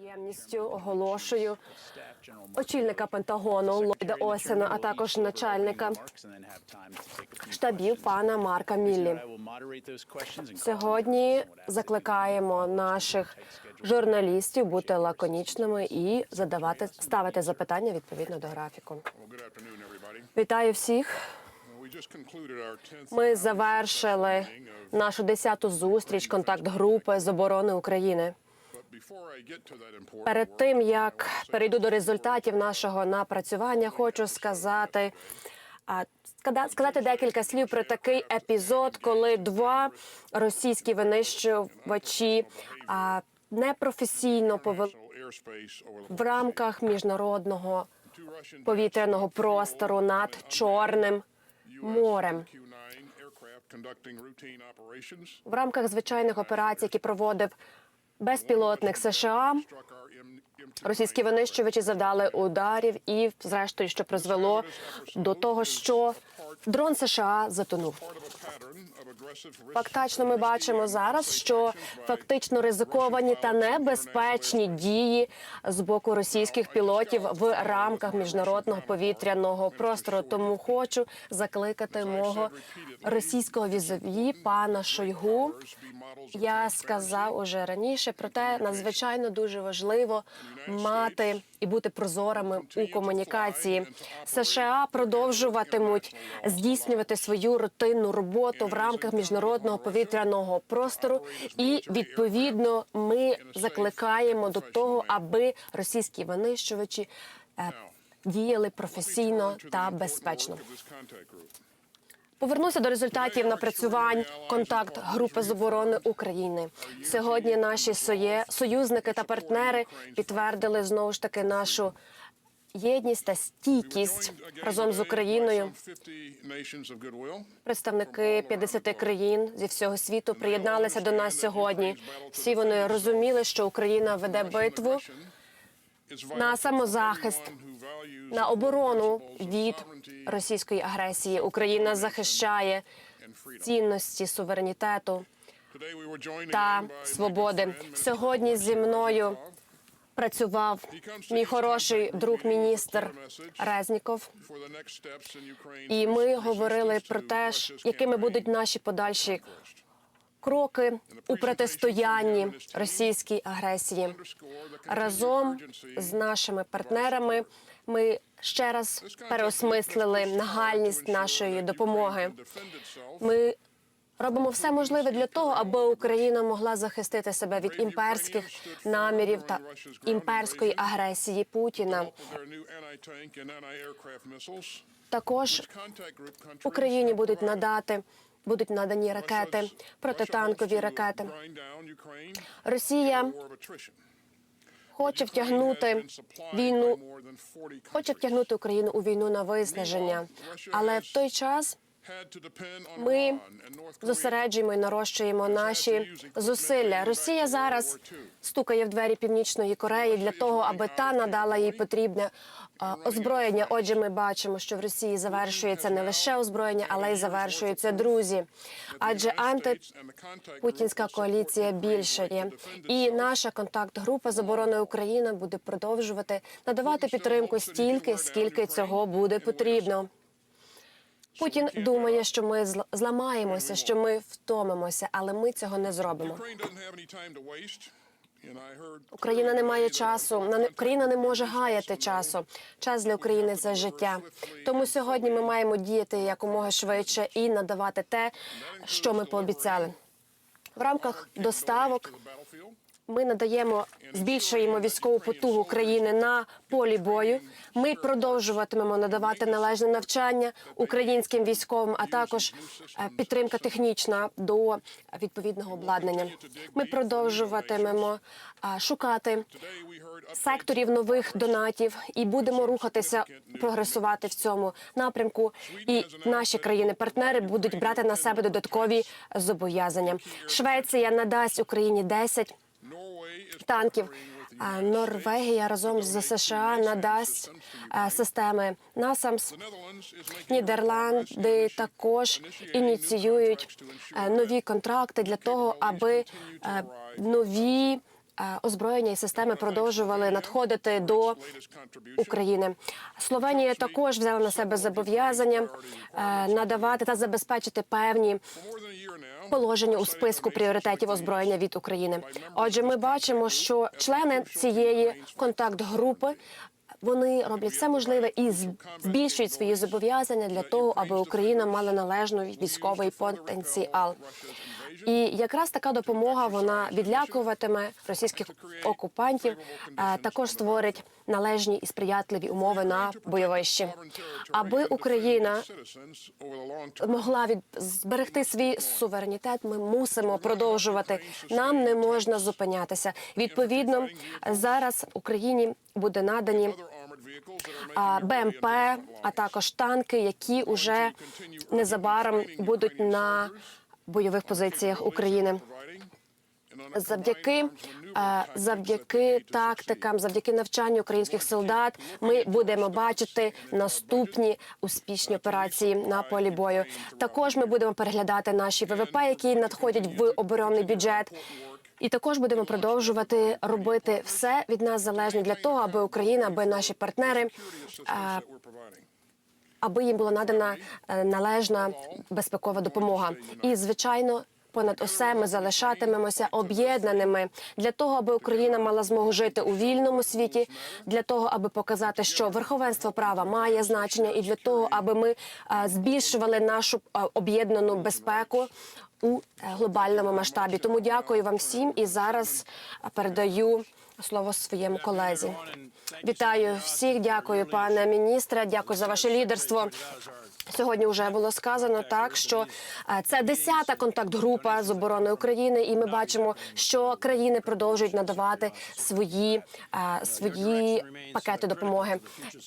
Приємністю оголошую очільника Пентагону Ллойда Осена, а також начальника штабів пана Марка Міллі. Сьогодні закликаємо наших журналістів бути лаконічними і задавати ставити запитання відповідно до графіку. Вітаю всіх. Well, we just concluded our 10th Ми завершили нашу десяту зустріч контакт-групи з оборони України. Перед тим як перейду до результатів нашого напрацювання, хочу сказати. Сказати декілька слів про такий епізод, коли два російські винищувачі непрофесійно повели в рамках міжнародного повітряного простору над Чорним морем. Q-9 aircraft conducting routine operations В рамках звичайних операцій, які проводив безпілотник США, Російські винищувачі завдали ударів, і зрештою, що призвело до того, що дрон США затонув. Фактично, ми бачимо зараз, що фактично ризиковані та небезпечні дії з боку російських пілотів в рамках міжнародного повітряного простору. Тому хочу закликати мого російського візові пана Шойгу. Я сказав уже раніше, проте надзвичайно дуже важливо мати і бути прозорими у комунікації. США продовжуватимуть здійснювати свою рутинну роботу в рамках міжнародного повітряного простору, і відповідно ми закликаємо до того, аби російські винищувачі е, діяли професійно та безпечно. Повернуся до результатів напрацювань контакт групи з оборони України. Сьогодні наші союзники та партнери підтвердили знову ж таки нашу єдність та стійкість разом з Україною. some 50 nations. Представники 50 країн зі всього світу приєдналися до нас сьогодні. Всі вони розуміли, що Україна веде битву на самозахист, на оборону від російської агресії. Україна захищає цінності суверенітету. Та свободи. Сьогодні зі мною працював мій хороший друг міністр Резніков. І ми говорили про те, якими будуть наші подальші кроки у протистоянні російській агресії. Разом з нашими партнерами ми ще раз переосмислили нагальність нашої допомоги. Ми робимо все можливе для того, аби Україна могла захистити себе від імперських намірів та імперської агресії Путіна. Також Україні будуть надати будуть надані ракети, протитанкові ракети. Росія хоче втягнути війну, more than 40 хоче втягнути Україну у війну на виснаження. Але в той час Ми зосереджуємо і нарощуємо наші зусилля. Росія зараз стукає в двері Північної Кореї для того, аби та надала їй потрібне озброєння. Отже, ми бачимо, що в Росії завершується не лише озброєння, але й завершуються друзі. Адже антипутінська коаліція більшає. І наша контакт-група з оборони України буде продовжувати надавати підтримку стільки, скільки цього буде потрібно. Путін думає, що ми зламаємося, що ми втомимося, але ми цього не зробимо. Україна не має часу. Україна не може гаяти часу. Час для України це життя. Тому сьогодні ми маємо діяти якомога швидше і надавати те, що ми пообіцяли. В рамках доставок. Ми надаємо, збільшуємо військову потугу країни на полі бою. Ми продовжуватимемо надавати належне навчання українським військовим, а також е, підтримка технічна до відповідного обладнання. Ми продовжуватимемо е, шукати секторів нових донатів і будемо рухатися, прогресувати в цьому напрямку. І наші країни-партнери будуть брати на себе додаткові зобов'язання. Швеція надасть Україні 10 Norway is танків. Норвегія разом з США надасть системи НАСАМС. Нідерланди також ініціюють нові контракти для того, аби нові озброєння і системи продовжували надходити до України. Словенія також взяла на себе зобов'язання надавати та забезпечити певні положення у списку пріоритетів озброєння від України. Отже, ми бачимо, що члени цієї контакт-групи. Вони роблять все можливе і збільшують свої зобов'язання для того, аби Україна мала належний військовий потенціал. І якраз така допомога вона відлякуватиме російських окупантів, також створить належні і сприятливі умови на бойовищі, аби Україна могла від зберегти свій суверенітет. Ми мусимо продовжувати. Нам не можна зупинятися. Відповідно, зараз Україні буде надані БМП, а також танки, які уже незабаром будуть на бойових позиціях України. Завдяки е, завдяки тактикам, завдяки навчанню українських солдат, ми будемо бачити наступні успішні операції на полі бою. Також ми будемо переглядати наші ВВП, які надходять в оборонний бюджет. І також будемо продовжувати робити все від нас залежне для того, аби Україна, аби наші партнери, е, аби їм була надана е, належна безпекова допомога. І звичайно. Понад усе ми залишатимемося об'єднаними для того, аби Україна мала змогу жити у вільному світі, для того, аби показати, що верховенство права має значення, і для того, аби ми е, збільшували нашу е, об'єднану безпеку у глобальному масштабі. Тому дякую вам всім і зараз передаю слово своєму колезі. Вітаю всіх, дякую, пане міністре. Дякую за ваше лідерство. Сьогодні вже було сказано так, що е, це десята контакт-група з оборони України, і ми бачимо, що країни продовжують надавати свої, е, свої пакети допомоги.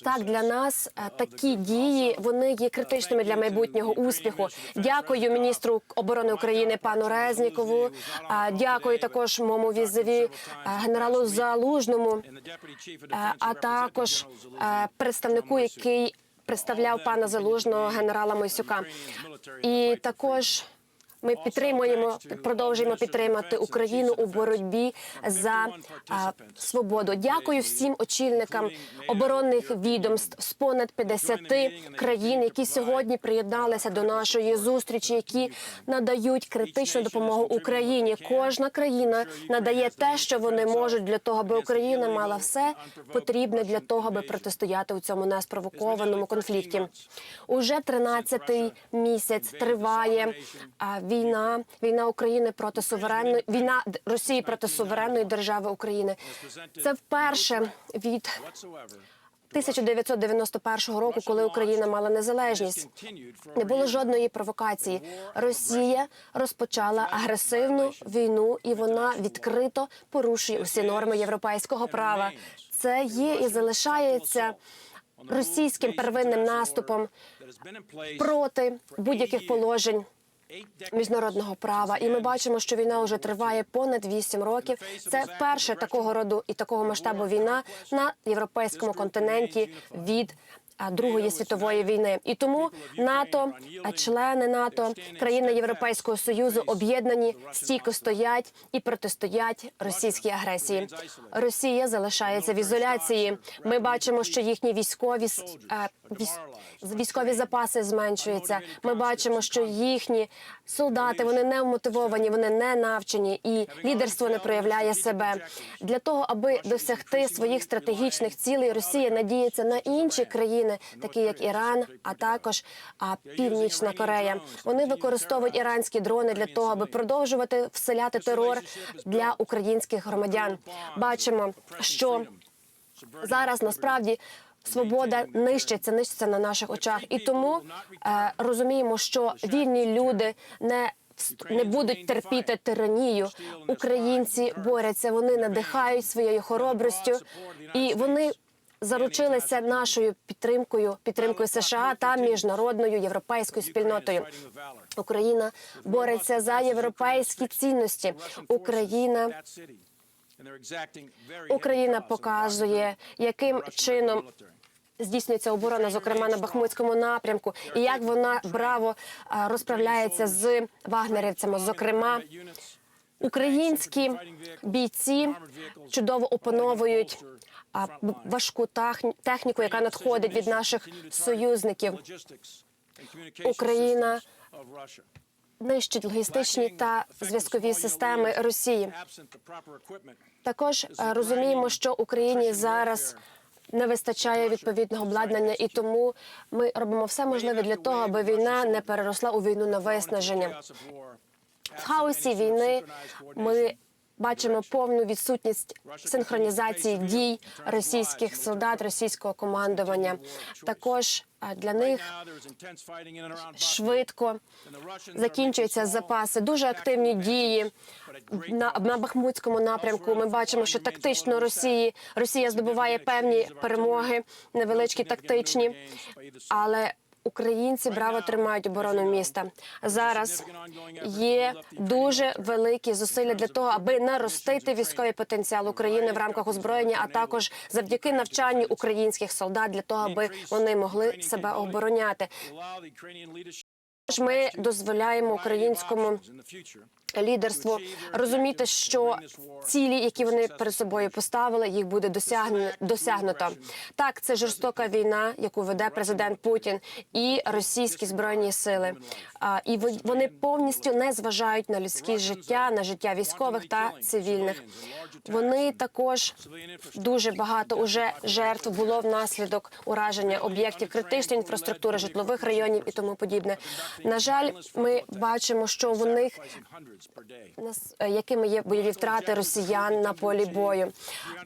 Так для нас е, такі дії вони є критичними для майбутнього успіху. Дякую міністру оборони України пану Резнікову. Дякую також моєму візові генералу Залужному, а також е, представнику, який представляв пана залужного генерала Мойсюка. І також ми підтримуємо, продовжуємо підтримати Україну у боротьбі за а, свободу. Дякую всім очільникам оборонних відомств з понад 50 країн, які сьогодні приєдналися до нашої зустрічі, які надають критичну допомогу Україні. Кожна країна надає те, що вони можуть для того, аби Україна мала все потрібне для того, аби протистояти у цьому неспровокованому конфлікті. Уже 13-й місяць триває війна, війна України проти суверенної війна Росії проти суверенної держави України. Це вперше від 1991 року, коли Україна мала незалежність. Не було жодної провокації. Росія розпочала агресивну війну, і вона відкрито порушує усі норми європейського права. Це є і залишається російським первинним наступом проти будь-яких положень міжнародного права. І ми бачимо, що війна вже триває понад 8 років. Це перша такого роду і такого масштабу війна на європейському континенті від Другої світової війни. І тому НАТО, члени НАТО, країни Європейського союзу об'єднані, стійко стоять і протистоять російській агресії. Росія залишається в ізоляції. Ми бачимо, що їхні військові військові запаси зменшуються. Ми бачимо, що їхні солдати вони не вмотивовані, вони не навчені, і лідерство не проявляє себе для того, аби досягти своїх стратегічних цілей. Росія надіється на інші країни, такі як Іран, а також Північна Корея. Вони використовують іранські дрони для того, аби продовжувати вселяти терор для українських громадян. Бачимо, що зараз насправді свобода нищиться, нищиться на наших очах, і тому е, розуміємо, що вільні люди не не будуть терпіти тиранію. Українці борються, вони надихають своєю хоробростю, і вони заручилися нашою підтримкою, підтримкою США та міжнародною європейською спільнотою. Україна бореться за європейські цінності. Україна Україна показує, яким чином здійснюється оборона, зокрема на Бахмутському напрямку, і як вона браво розправляється з вагнерівцями. Зокрема, Українські бійці чудово опановують важку тах- техніку, яка надходить від наших союзників. Україна нищить логістичні та зв'язкові системи Росії. Також е, розуміємо, що Україні зараз не вистачає відповідного обладнання, і тому ми робимо все можливе для того, аби війна не переросла у війну на виснаження. В хаосі війни ми бачимо повну відсутність синхронізації дій російських солдат, російського командування. Також е, для них швидко закінчуються запаси. Дуже активні дії на, на Бахмутському напрямку. Ми бачимо, що тактично Росії Росія здобуває певні перемоги, невеличкі тактичні, але українці браво тримають оборону міста. Зараз є дуже великі зусилля для того, аби наростити військовий потенціал України в рамках озброєння, а також завдяки навчанню українських солдат для того, аби вони могли себе обороняти. Ж Ми дозволяємо українському лідерству розуміти, що цілі, які вони перед собою поставили, їх буде досягну- досягнуто. Так, це жорстока війна, яку веде президент Путін і російські збройні сили. І вони повністю не зважають на людське життя, на життя військових та цивільних. Вони також дуже багато уже жертв було внаслідок ураження об'єктів критичної інфраструктури, житлових районів і тому подібне. На жаль, ми бачимо, що в них якими є бойові втрати росіян на полі бою.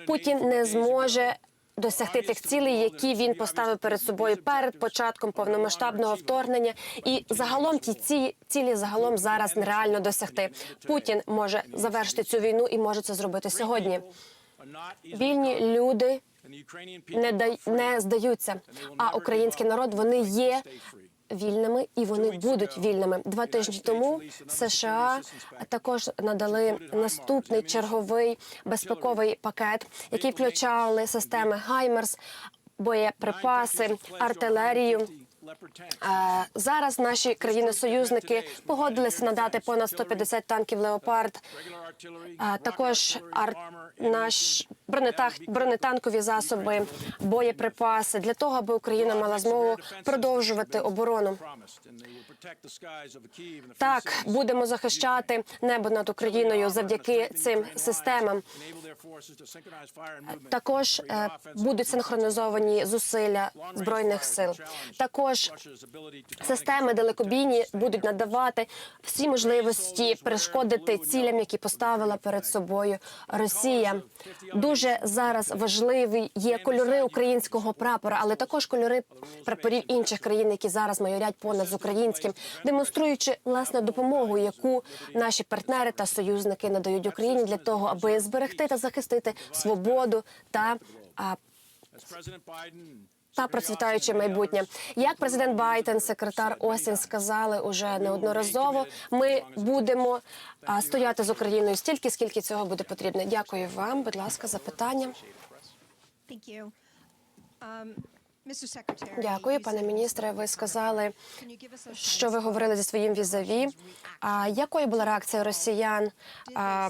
Путін не зможе. Досягти тих цілей, які він поставив перед собою перед початком повномасштабного вторгнення, і загалом ті ці цілі загалом зараз нереально досягти. Путін може завершити цю війну і може це зробити сьогодні. Вільні люди не дай не здаються. А український народ вони є вільними і вони будуть вільними. Два тижні тому США також надали наступний черговий безпековий пакет, який включали системи Хаймерс, боєприпаси, артилерію. Зараз наші країни-союзники погодилися надати понад 150 танків Леопард. Також ар... наш бронетах... бронетанкові засоби, боєприпаси для того, аби Україна мала змогу продовжувати оборону. Так, будемо захищати небо над Україною завдяки цим системам. Також е, будуть синхронізовані зусилля збройних сил. Також системи далекобійні будуть надавати всі можливості перешкодити цілям, які поставила перед собою Росія. Дуже зараз важливі є кольори українського прапора, але також кольори прапорів інших країн, які зараз майорять понад з українським, демонструючи власне допомогу, яку наші партнери та союзники надають Україні для того, аби зберегти та захистити свободу та а, та процвітаюче майбутнє. Як президент Байден, секретар Остін сказали уже неодноразово. Ми будемо стояти з Україною стільки, скільки цього буде потрібно. Дякую вам, будь ласка, за питання. Дякую, пане міністре. Ви сказали, що ви говорили зі своїм візаві. А якою була реакція росіян а,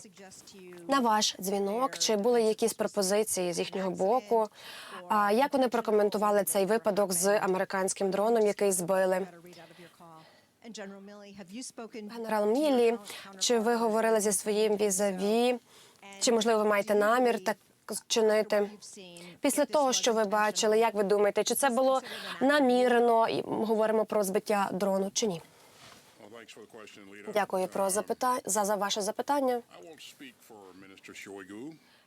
на ваш дзвінок? Чи були якісь пропозиції з їхнього боку? А як вони прокоментували цей випадок з американським дроном, який збили? Генерал to Міллі, чи ви говорили зі своїм візаві? Чи можливо ви маєте намір так чинити? Після того, що ви бачили, як ви думаєте, чи це було намірено? І говоримо про збиття дрону чи ні? Дякую про запитання за, за ваше запитання.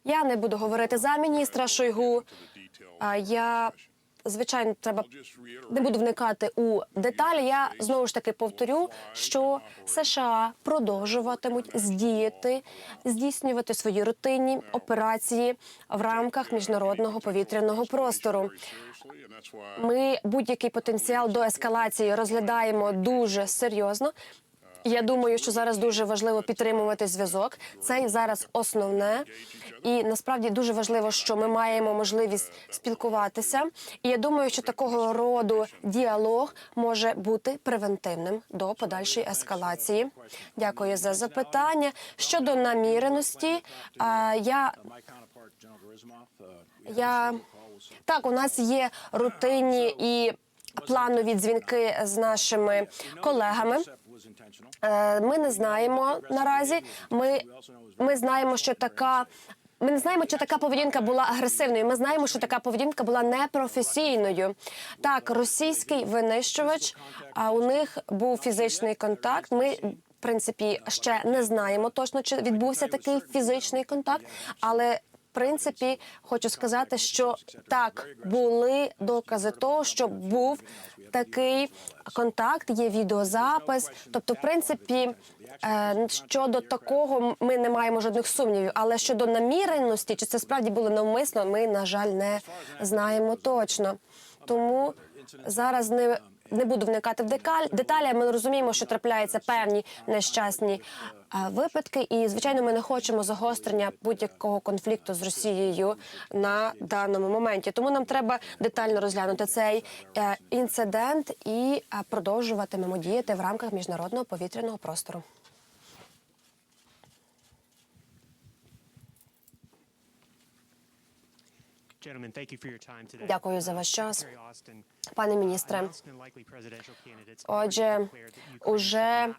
Я не буду говорити за міністра Шойгу. я звичайно треба не буду вникати у деталі. Я знову ж таки повторю, що США продовжуватимуть здіяти, здійснювати свої рутинні операції в рамках міжнародного повітряного простору. Ми будь-який потенціал до ескалації розглядаємо дуже серйозно. Я думаю, що зараз дуже важливо підтримувати зв'язок. Це зараз основне, і насправді дуже важливо, що ми маємо можливість спілкуватися. І я думаю, що такого роду діалог може бути превентивним до подальшої ескалації. Дякую за запитання щодо наміреності. Я я так, у нас є рутинні і планові дзвінки з нашими колегами. Е, Ми не знаємо наразі. Ми, ми знаємо, що така. Ми не знаємо, чи така поведінка була агресивною. Ми знаємо, що така поведінка була непрофесійною. Так, російський винищувач, а у них був фізичний контакт. Ми в принципі ще не знаємо точно, чи відбувся такий фізичний контакт, але принципі, хочу сказати, що так були докази того, що був такий контакт, є відеозапис. Тобто, в принципі, е, щодо такого ми не маємо жодних сумнівів. Але щодо наміреності, чи це справді було навмисно, ми на жаль не знаємо точно. Тому зараз не. Не буду вникати в декаль- деталі. Ми розуміємо, що трапляються певні нещасні е, випадки, і звичайно, ми не хочемо загострення будь-якого конфлікту з Росією на даному моменті. Тому нам треба детально розглянути цей е, інцидент і е, продовжуватимемо діяти в рамках міжнародного повітряного простору. Дякую за ваш час, пане міністре. presidential candidates Отже, уже.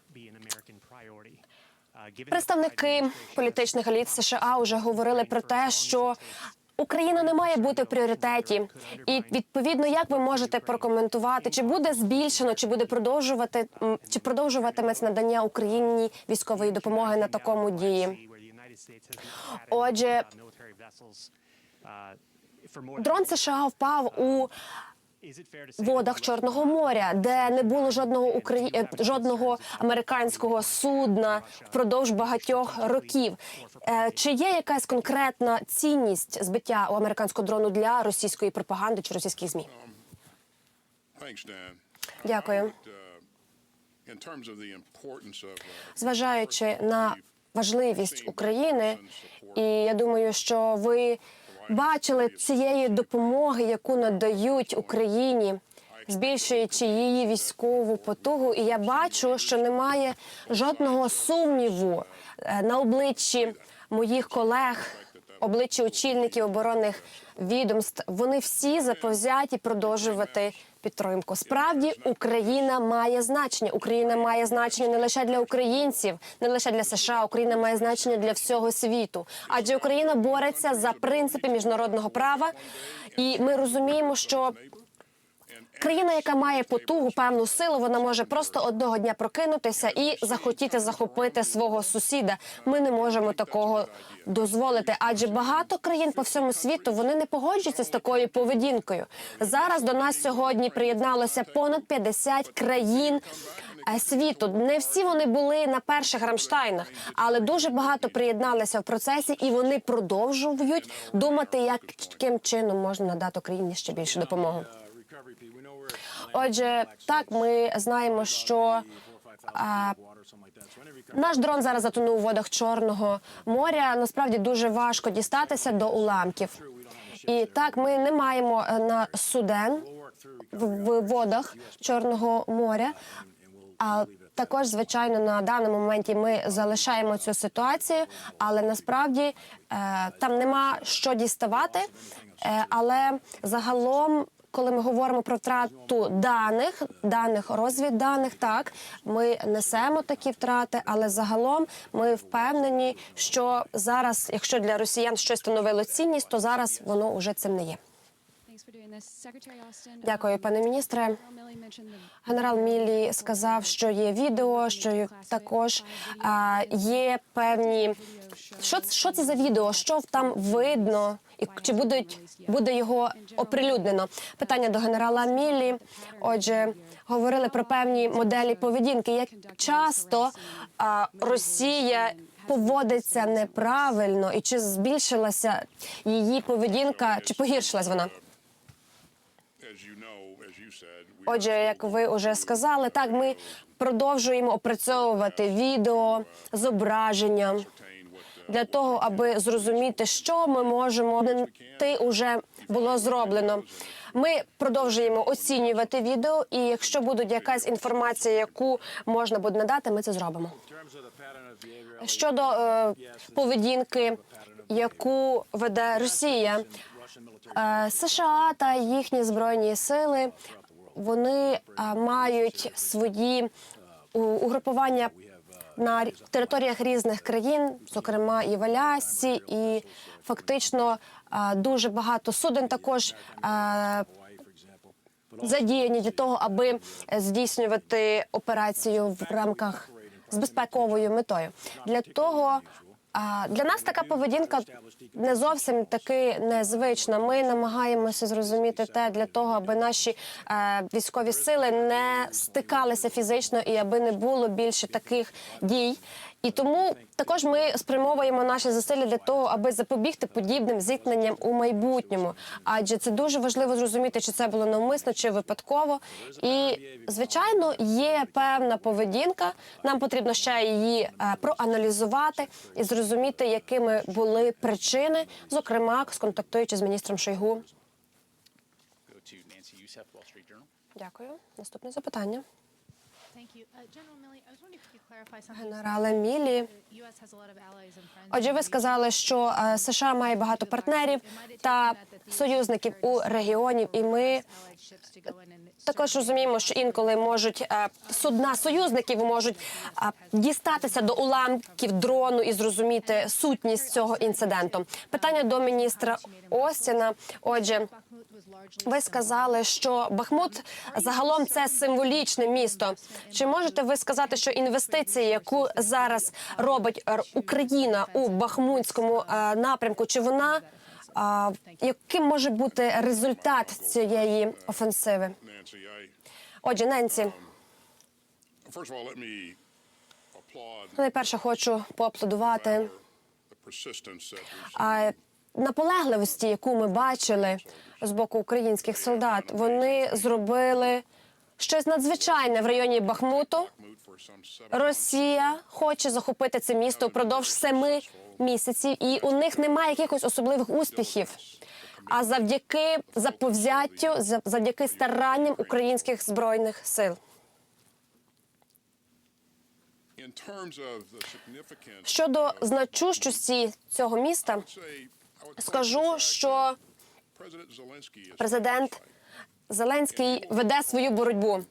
Uh, Представники політичних еліт США вже говорили про те, що Україна не має бути в пріоритеті, і відповідно, як ви можете прокоментувати, чи буде збільшено, чи буде продовжувати чи продовжуватиметься надання Україні військової допомоги на такому дії? Отже, uh, uh, дрон США впав у водах Чорного моря, де не було жодного Украї... е, жодного американського судна впродовж багатьох років. Е, Чи є якась конкретна цінність збиття у американського дрону для російської пропаганди чи російських змі? Дякую. Of uh, Зважаючи на важливість України, і я думаю, що ви бачили цієї допомоги, яку надають Україні, збільшуючи її військову потугу. І я бачу, що немає жодного сумніву е, на обличчі моїх колег, обличчі очільників оборонних відомств. Вони всі заповзяті продовжувати підтримку. Справді Україна має значення. Україна має значення не лише для українців, не лише для США. Україна має значення для всього світу. Адже Україна бореться за принципи міжнародного права, і ми розуміємо, що Країна, яка має потугу, певну силу, вона може просто одного дня прокинутися і захотіти захопити свого сусіда. Ми не можемо такого дозволити, адже багато країн по всьому світу вони не погоджуються з такою поведінкою. Зараз до нас сьогодні приєдналося понад 50 країн. е, Світу не всі вони були на перших Рамштайнах, але дуже багато приєдналися в процесі, і вони продовжують думати, яким чином можна надати Україні ще більше допомоги. Отже, так ми знаємо, що а, наш дрон зараз затонув у водах Чорного моря. Насправді дуже важко дістатися до уламків. І так, ми не маємо е, на суден в, водах Чорного моря. А також, звичайно, на даному моменті ми залишаємо цю ситуацію, але насправді е, там нема що діставати. Е, але загалом, коли ми говоримо про втрату даних, даних розвідданих, так ми несемо такі втрати, але загалом ми впевнені, що зараз, якщо для росіян щось становило цінність, то зараз воно вже цим не є. Дякую, пане міністре. Генерал Міллі сказав, що є відео, що також а, є певні. Що, що це за відео? Що там видно? І чи будуть буде його оприлюднено? Питання до генерала Міллі. Отже, говорили про певні моделі поведінки. Як часто а, Росія поводиться неправильно, і чи збільшилася її поведінка, чи погіршилась вона? Отже, як ви вже сказали, так ми продовжуємо опрацьовувати відео, зображення для того, аби зрозуміти, що ми можемо ти уже було зроблено. Ми продовжуємо оцінювати відео, і якщо буде якась інформація, яку можна буде надати, ми це зробимо. Щодо е, поведінки, яку веде Росія, е, США та їхні збройні сили вони е, мають свої угрупування на територіях різних країн, зокрема і в Алясі, і фактично е, дуже багато суден також. е, Задіяні для того, аби здійснювати операцію в рамках з безпековою метою. Для того для нас така поведінка не зовсім таки незвична. Ми намагаємося зрозуміти те для того, аби наші е, військові сили не стикалися фізично і аби не було більше таких дій. І тому також ми спрямовуємо наші зусилля для того, аби запобігти подібним зіткненням у майбутньому. Адже це дуже важливо зрозуміти, чи це було навмисно, чи випадково. І звичайно, є певна поведінка. Нам потрібно ще її е, проаналізувати і зрозуміти, якими були причини, зокрема сконтактуючи з міністром Шойгу. Дякую. Наступне запитання. Генерале Мілі. Friends. Отже, ви сказали, що е, США має багато партнерів та союзників у регіоні, і ми and також розуміємо, що інколи можуть е, судна союзників можуть е, дістатися до уламків дрону і зрозуміти сутність цього інциденту. Питання до міністра Остіна. Отже. Ви сказали, що Бахмут загалом це символічне місто. Чи можете ви сказати, що інвестиції, яку зараз робить Україна у Бахмутському е, напрямку, чи вона яким може бути результат цієї офенсиви? Отже, Ненсі, найперше хочу поаплодувати наполегливості, яку ми бачили з боку українських солдат. Вони зробили щось надзвичайне в районі Бахмуту. Росія хоче захопити це місто впродовж семи місяців, і у них немає якихось особливих успіхів. А завдяки заповзяттю, за- завдяки старанням українських збройних сил. Щодо значущості цього міста, скажу, що президент Зеленський веде свою боротьбу.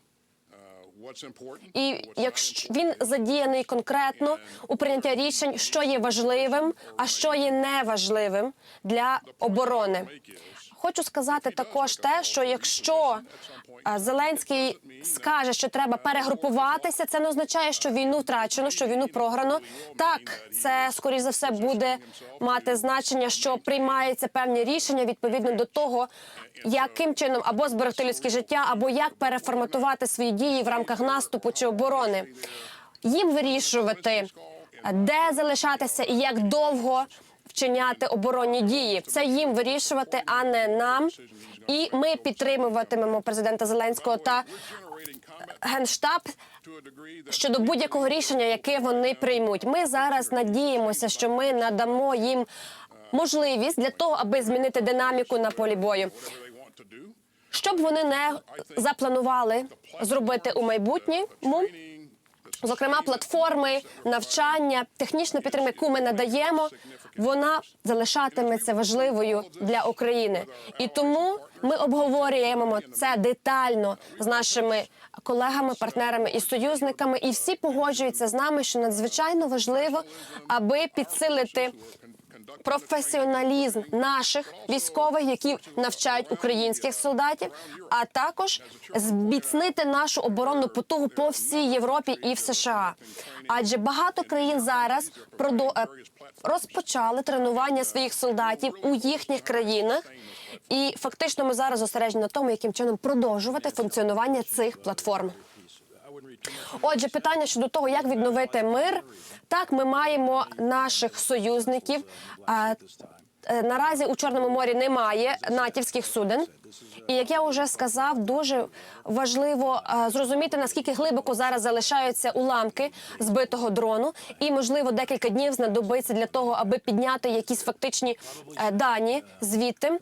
І якщо він задіяний конкретно у прийняття рішень, що є важливим, а що є неважливим для оборони. Хочу сказати також те, що якщо Зеленський скаже, що треба перегрупуватися, це не означає, що війну втрачено, що війну програно. Так, це скоріш за все буде мати значення, що приймаються певні рішення відповідно до того, яким чином або зберегти людське життя, або як переформатувати свої дії в рамках наступу чи оборони. Їм вирішувати, де залишатися і як довго вчиняти оборонні дії. Це їм вирішувати, а не нам. І ми підтримуватимемо президента Зеленського та генштаб degree that щодо будь-якого рішення, яке вони приймуть. Ми зараз надіємося, що ми надамо їм можливість для того, аби змінити динаміку на полі бою. do, Щоб вони не запланували зробити у майбутньому. Зокрема, платформи, навчання, технічна підтримка, яку ми надаємо, вона залишатиметься важливою для України. І тому ми обговорюємо це детально з нашими колегами, партнерами і союзниками. І всі погоджуються з нами, що надзвичайно важливо, аби підсилити професіоналізм наших військових, які навчають українських солдатів, а також зміцнити нашу оборонну потугу по всій Європі і в США. Адже багато країн зараз е, розпочали тренування своїх солдатів у їхніх країнах, і фактично ми зараз зосереджені на тому, яким чином продовжувати функціонування цих платформ. Отже, питання щодо того, як відновити мир. Так, ми маємо наших союзників. Е, Наразі у Чорному морі немає натівських суден. І як я вже сказав, дуже важливо е, зрозуміти наскільки глибоко зараз залишаються уламки збитого дрону, і можливо декілька днів знадобиться для того, аби підняти якісь фактичні е, дані звідти.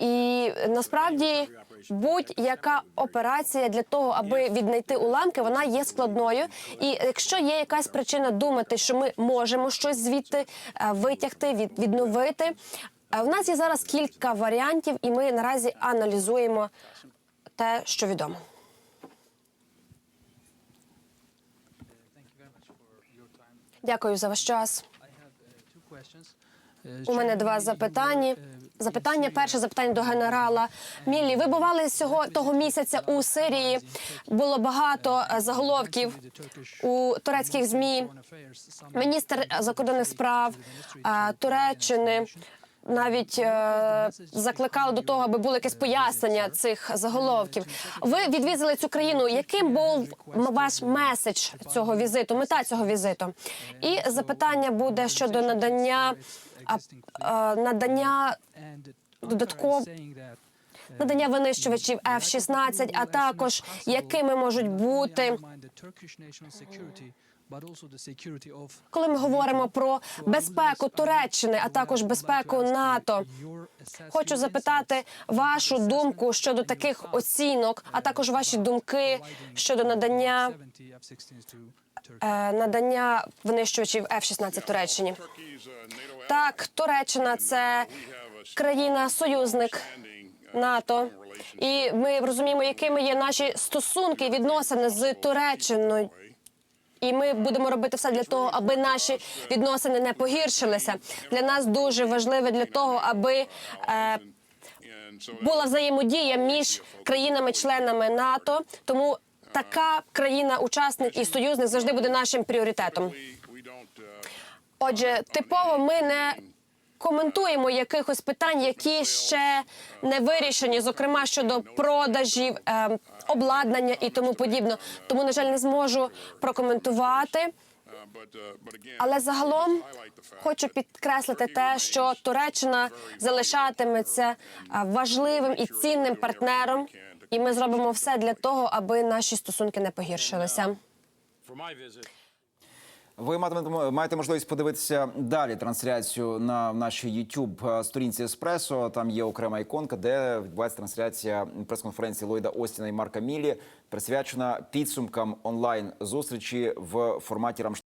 І насправді будь-яка операція для того, аби віднайти уламки, вона є складною. І якщо є якась причина думати, що ми можемо щось звідти е, витягти, від, відновити. е, У нас є зараз кілька варіантів, і ми наразі аналізуємо те, що відомо. Дякую за ваш час. У мене два запитання. Запитання перше запитання до генерала Міллі. Ви бували цього того місяця у Сирії. Було багато е, заголовків у турецьких змі. Міністр закордонних справ е, Туреччини навіть е, закликали до того, аби було якесь пояснення цих заголовків. Ви відвідали цю країну. Яким був ваш меседж цього візиту, мета цього візиту? І запитання буде щодо надання надання додатково надання винищувачів F-16, а також якими можуть бути коли ми говоримо про безпеку Туреччини, а також безпеку НАТО. Хочу запитати вашу думку щодо таких оцінок, а також ваші думки щодо надання е, надання винищувачів F-16 Туреччині. Так, Туреччина це країна-союзник НАТО. І ми розуміємо, якими є наші стосунки і відносини з Туреччиною. І ми будемо робити все для того, аби наші відносини не погіршилися. Для нас дуже важливо для того, аби е, була взаємодія між країнами-членами НАТО. Тому така країна-учасник і союзник завжди буде нашим пріоритетом. Отже, типово ми не коментуємо якихось питань, які ще не вирішені, зокрема щодо продажів, е, обладнання і тому подібно. Тому, на жаль, не зможу прокоментувати. Але загалом хочу підкреслити те, що Туреччина залишатиметься е, важливим і цінним партнером, і ми зробимо все для того, аби наші стосунки не погіршилися. Ви маєте можливість подивитися далі трансляцію на нашій youtube сторінці Еспресо. Там є окрема іконка, де відбувається трансляція прес-конференції Ллойда Остіна і Марка Мілі, присвячена підсумкам онлайн зустрічі в форматі Рамштайн.